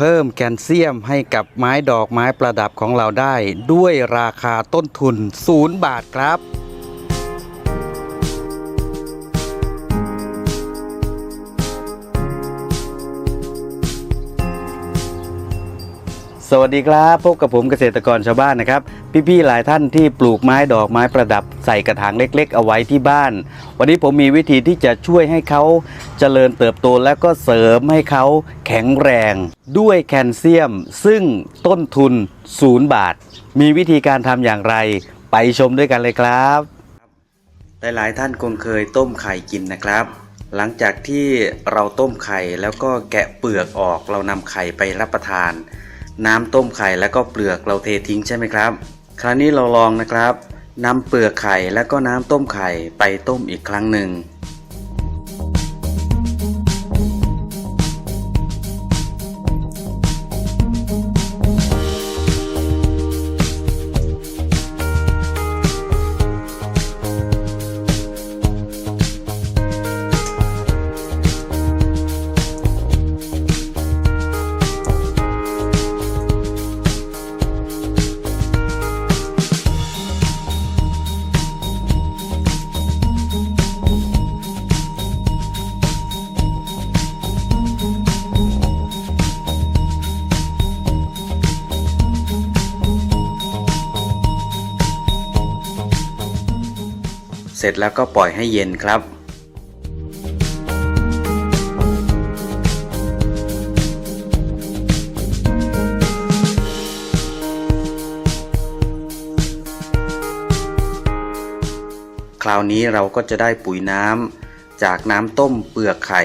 เพิ่มแคลเซียมให้กับไม้ดอกไม้ประดับของเราได้ ด้วยราคาต้นทุน 0 บาทครับ สวัสดีครับ พบกับผมเกษตรกรชาวบ้านนะครับ พี่ๆหลายท่านที่ปลูกไม้ดอกไม้ประดับใส่กระถางเล็ก ๆ เอาไว้ที่บ้าน วันนี้ผมมีวิธีที่จะช่วยให้เขาเจริญเติบโตแล้วก็เสริมให้เขาแข็งแรง ด้วยแคลเซียม ซึ่งต้นทุน0บาท มีวิธีการทำอย่างไร ไปชมด้วยกันเลยครับหลายๆท่านคงเคยต้มไข่กินนะครับ หลังจากที่เราต้มไข่แล้วก็แกะเปลือกออกเรานำไข่ไปรับประทาน น้ำต้มไข่แล้วก็เปลือกเราเททิ้งใช่ไหมครับ คราวนี้เราลองนะครับนำเปลือกไข่แล้วก็น้ำต้มไข่ไปต้มอีกครั้งหนึ่ง เสร็จแล้วก็ปล่อยให้เย็นครับ คราวนี้เราก็จะได้ปุ๋ยน้ำจากน้ำต้มเปลือกไข่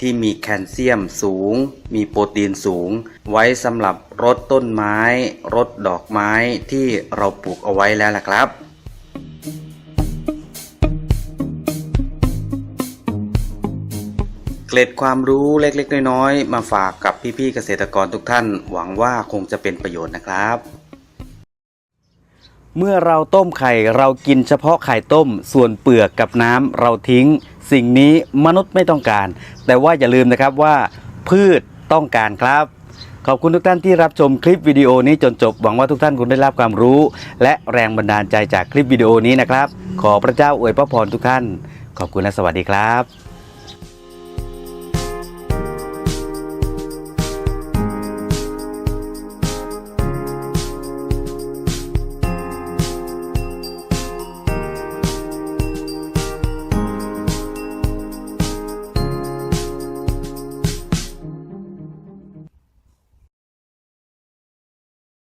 ที่มีแคลเซียมสูง มีโปรตีนสูง ไว้สำหรับรดต้นไม้ รดดอกไม้ที่เราปลูกเอาไว้แล้วล่ะครับ เกล็ดความรู้เล็กๆ น้อยๆ มาฝากกับพี่ๆเกษตรกรทุกท่าน หวังว่าคงจะเป็นประโยชน์นะครับ เมื่อเราต้มไข่เรากินเฉพาะไข่ต้ม ส่วนเปลือกกับน้ำเราทิ้ง สิ่งนี้มนุษย์ไม่ต้องการ แต่ว่าอย่าลืมนะครับว่า พืชต้องการครับขอบคุณทุกท่านที่รับชมคลิปวิดีโอนี้จนจบหวังว่าทุกท่านคงได้รับความรู้ และแรงบันดาลใจจากคลิปวิดีโอนี้นะครับ ขอพระเจ้าอวยพระพรทุกท่าน ขอบคุณและสวัสดีครับ